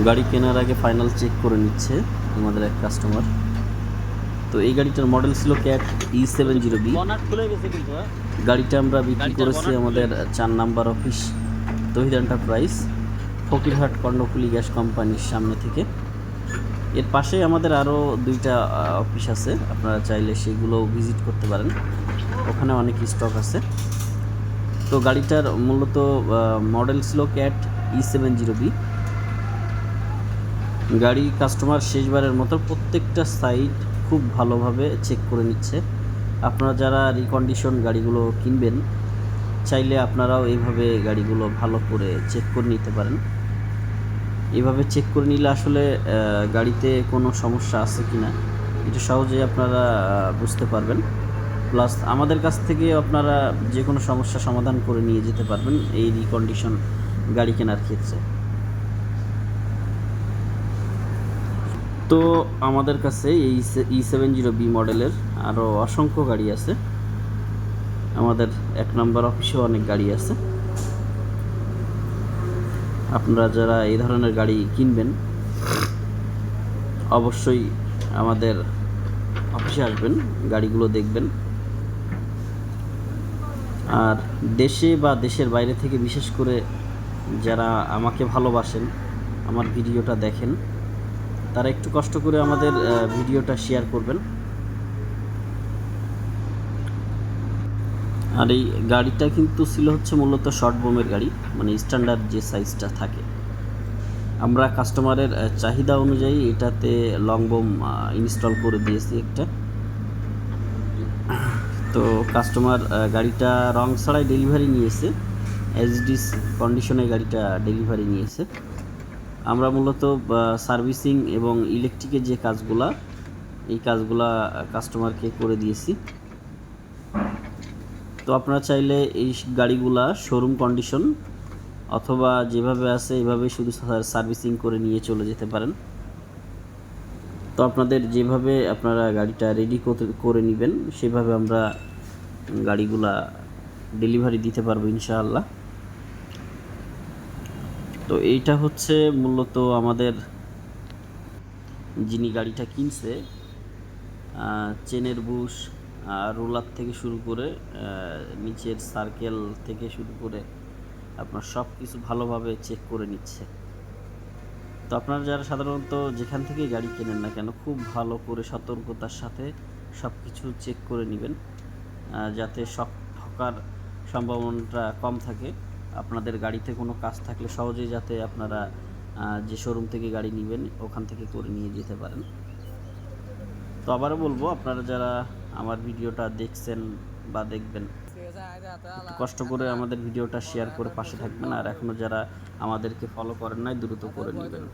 গাড়ি কেনার আগে ফাইনাল চেক করে নিচ্ছে আমাদের এক কাস্টমার তো এই গাড়িটার মডেল ছিল CAT E seven zero B? গাড়িটা আমরা বিক্রি করেছি আমাদের চার number office Tahid enterprise Fakirhat Karnaphuli gas কোম্পানির সামনে থেকে। এর পাশে আমাদের আরও দুইটা অফিস আছে আপনারা চাইলে সেগুলো ভিজিট করতে পারেন। ওখানে অনেক স্টক আছে। তো গাড়িটার মূলত মডেল ছিল CAT E seven zero B গাড়ি কাস্টমার শেষবারের মতো প্রত্যেকটা সাইড খুব ভালোভাবে চেক করে নিচ্ছে। আপনারা যারা রিকন্ডিশন গাড়িগুলো কিনবেন, চাইলে আপনারাও এইভাবে গাড়িগুলো ভালো করে চেক করে নিতে পারেন। এভাবে চেক করে নিলে আসলে গাড়িতে কোনো সমস্যা আছে কি না এটা সহজেই আপনারা বুঝতে পারবেন। প্লাস আমাদের কাছ থেকে আপনারা যে কোনো সমস্যা সমাধান করে নিয়ে যেতে পারবেন এই রিকন্ডিশন গাড়ি কেনার ক্ষেত্রে। তো আমাদের কাছে এই ই সেভেন জিরো বি মডেলের আরও অসংখ্য গাড়ি আছে। আমাদের এক নম্বর অফিসেও অনেক গাড়ি আছে। আপনারা যারা এই ধরনের গাড়ি কিনবেন, অবশ্যই আমাদের অফিসে আসবেন, গাড়িগুলো দেখবেন। আর দেশে বা দেশের বাইরে থেকে বিশেষ করে যারা আমাকে ভালোবাসেন, আমার ভিডিওটা দেখেন তারা একটু কষ্ট করে আমাদের ভিডিওটা শেয়ার করবেন। আর এই গাড়িটা কিন্তু ছিল হচ্ছে মূলত শর্ট বোমের গাড়ি মানে স্ট্যান্ডার্ড যে সাইজটা থাকে। আমরা কাস্টমারের চাহিদা অনুযায়ী এটাতে লং বোম ইনস্টল করে দিয়েছি একটা। তো কাস্টমার গাড়িটা রং ছাড়াই ডেলিভারি নিয়েছে। এইচডি কন্ডিশনে গাড়িটা ডেলিভারি নিয়েছে। আমরা মূলত সার্ভিসিং এবং ইলেকট্রিকের যে কাজগুলা, এই কাজগুলা কাস্টমারকে করে দিয়েছি। তো আপনারা চাইলে এই গাড়িগুলা শোরুম কন্ডিশন অথবা যেভাবে আছে এভাবে শুধু সার্ভিসিং করে নিয়ে চলে যেতে পারেন। তো আপনাদের যেভাবে আপনারা গাড়িটা রেডি করে নেবেন, সেভাবে আমরা গাড়িগুলা ডেলিভারি দিতে পারব ইনশাআল্লাহ। তো এইটা হচ্ছে মূলত আমাদের যিনি গাড়িটা কিনছে চেনের বুশ রোলার থেকে শুরু করে নিচের সার্কেল থেকে শুরু করে আপনার সব কিছু ভালোভাবে চেক করে নিচ্ছে। তো আপনারা যারা সাধারণত যেখান থেকে গাড়ি কেনেন না কেন, খুব ভালো করে সতর্কতার সাথে সব কিছু চেক করে নেবেন যাতে সব ঠকার সম্ভাবনাটা কম থাকে। আপনাদের গাড়িতে কোনো কাজ থাকলে সহজেই যাতে আপনারা যে শোরুম থেকে গাড়ি নেবেন, ওখান থেকে করে নিয়ে যেতে পারেন। তো আবারও বলব, আপনারা যারা আমার ভিডিওটা দেখছেন বা দেখবেন কষ্ট করে আমাদের ভিডিওটা শেয়ার করে পাশে থাকবেন। আর এখনও যারা আমাদেরকে ফলো করেন নাই, দ্রুত করে নেবেন।